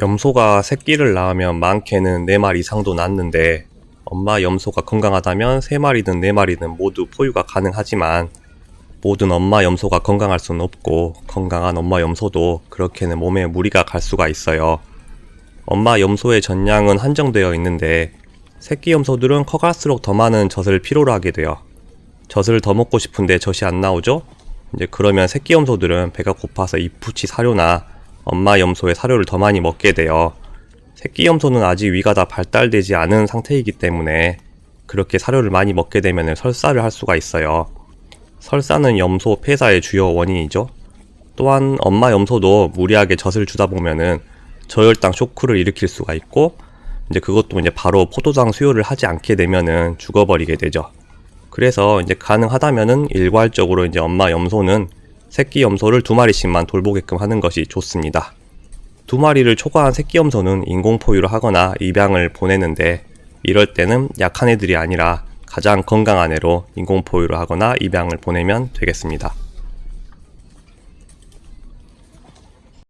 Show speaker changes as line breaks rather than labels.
염소가 새끼를 낳으면 많게는 4마리 이상도 낳는데 엄마 염소가 건강하다면 3마리든 4마리든 모두 포유가 가능하지만 모든 엄마 염소가 건강할 수는 없고 건강한 엄마 염소도 그렇게는 몸에 무리가 갈 수가 있어요. 엄마 염소의 전량은 한정되어 있는데 새끼 염소들은 커갈수록 더 많은 젖을 필요로 하게 돼요. 젖을 더 먹고 싶은데 젖이 안 나오죠? 이제 그러면 새끼 염소들은 배가 고파서 이푸치 사료나 엄마 염소의 사료를 더 많이 먹게 돼요. 새끼 염소는 아직 위가 다 발달되지 않은 상태이기 때문에 그렇게 사료를 많이 먹게 되면 설사를 할 수가 있어요. 설사는 염소 폐사의 주요 원인이죠. 또한 엄마 염소도 무리하게 젖을 주다 보면은 저혈당 쇼크를 일으킬 수가 있고 이제 그것도 이제 바로 포도당 수요를 하지 않게 되면은 죽어버리게 되죠. 그래서 이제 가능하다면은 일괄적으로 이제 엄마 염소는 새끼 염소를 두 마리씩만 돌보게끔 하는 것이 좋습니다. 두 마리를 초과한 새끼 염소는 인공 포유를 하거나 입양을 보내는데 이럴 때는 약한 애들이 아니라 가장 건강한 애로 인공 포유를 하거나 입양을 보내면 되겠습니다.